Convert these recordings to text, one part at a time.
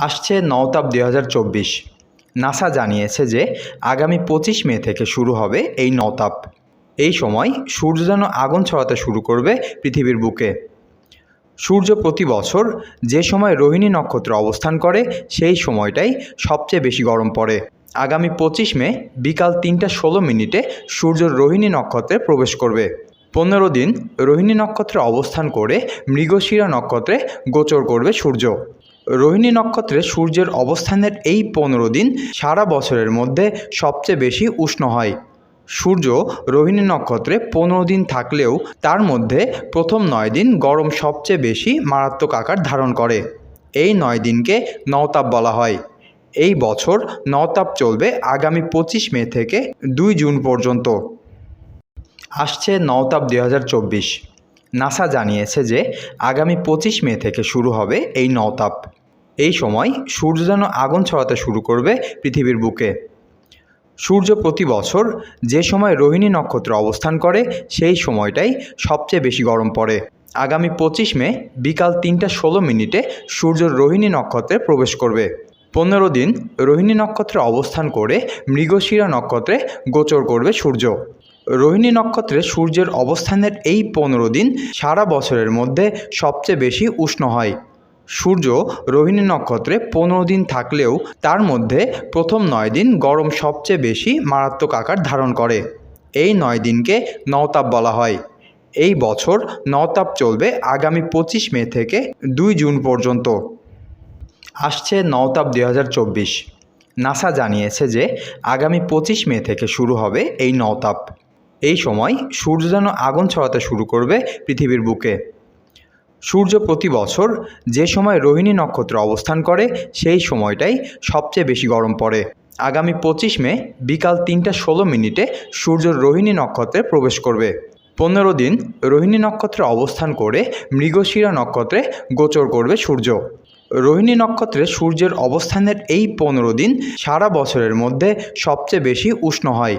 আসছে নওতাপ দুই নাসা জানিয়েছে যে আগামী পঁচিশ মে থেকে শুরু হবে এই নওতাপ। এই সময় সূর্য যেন আগুন ছড়াতে শুরু করবে পৃথিবীর বুকে। সূর্য প্রতি বছর যে সময় রোহিণী নক্ষত্র অবস্থান করে, সেই সময়টাই সবচেয়ে বেশি গরম পড়ে। আগামী পঁচিশ মে বিকাল তিনটা ষোলো মিনিটে সূর্য রোহিণী নক্ষত্রে প্রবেশ করবে। পনেরো দিন রোহিণী নক্ষত্রে অবস্থান করে মৃগশিরা নক্ষত্রে গোচর করবে সূর্য। রোহিণী নক্ষত্রে সূর্যের অবস্থানের এই পনেরো দিন সারা বছরের মধ্যে সবচেয়ে বেশি উষ্ণ হয়। সূর্য রোহিণী নক্ষত্রে পনেরো দিন থাকলেও তার মধ্যে প্রথম নয় দিন গরম সবচেয়ে বেশি মারাত্মক আকার ধারণ করে। এই নয় দিনকে নওতাপ বলা হয়। এই বছর নওতাপ চলবে আগামী পঁচিশ মে থেকে দুই জুন পর্যন্ত। আসছে নওতাপ দুই হাজার চব্বিশ। নাসা জানিয়েছে যে আগামী পঁচিশ মে থেকে শুরু হবে এই নওতাপ। এই সময় সূর্য যেন আগুন ছড়াতে শুরু করবে পৃথিবীর বুকে। সূর্য প্রতি বছর যে সময় রোহিণী নক্ষত্র অবস্থান করে, সেই সময়টাই সবচেয়ে বেশি গরম পড়ে। আগামী পঁচিশ মে বিকাল তিনটা ষোলো মিনিটে সূর্য রোহিণী নক্ষত্রে প্রবেশ করবে। পনেরো দিন রোহিণী নক্ষত্রে অবস্থান করে মৃগশিরা নক্ষত্রে গোচর করবে সূর্য। রোহিণী নক্ষত্রে সূর্যের অবস্থানের এই পনেরো দিন সারা বছরের মধ্যে সবচেয়ে বেশি উষ্ণ হয়। সূর্য রোহিণী নক্ষত্রে পনেরো দিন থাকলেও তার মধ্যে প্রথম নয় দিন গরম সবচেয়ে বেশি মারাত্মক আকার ধারণ করে। এই নয় দিনকে নওতাপ বলা হয়। এই বছর নওতাপ চলবে আগামী পঁচিশ মে থেকে দুই জুন পর্যন্ত। আসছে নওতাপ দুই হাজার চব্বিশ। নাসা জানিয়েছে যে আগামী পঁচিশ মে থেকে শুরু হবে এই নওতাপ। এই সময় সূর্য যেন আগুন ছড়াতে শুরু করবে পৃথিবীর বুকে। সূর্য প্রতি বছর যে সময় রোহিণী নক্ষত্র অবস্থান করে, সেই সময়টাই সবচেয়ে বেশি গরম পড়ে। আগামী পঁচিশ মে, বিকাল তিনটা ষোলো মিনিটে সূর্য রোহিণী নক্ষত্রে প্রবেশ করবে। পনেরো দিন রোহিণী নক্ষত্রে অবস্থান করে মৃগশিরা নক্ষত্রে গোচর করবে সূর্য। রোহিণী নক্ষত্রে সূর্যের অবস্থানের এই পনেরো দিন সারা বছরের মধ্যে সবচেয়ে বেশি উষ্ণ হয়।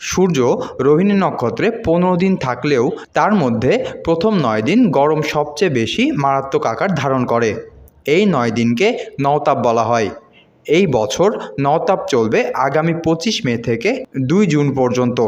সূর্য রোহিণী নক্ষত্রে পনেরো দিন থাকলেও তার মধ্যে প্রথম নয় দিন গরম সবচেয়ে বেশি মারাত্মক আকার ধারণ করে। এই নয় দিনকে নওতাপ বলা হয়। এই বছর নওতাপ চলবে আগামী পঁচিশ মে থেকে দুই জুন পর্যন্ত।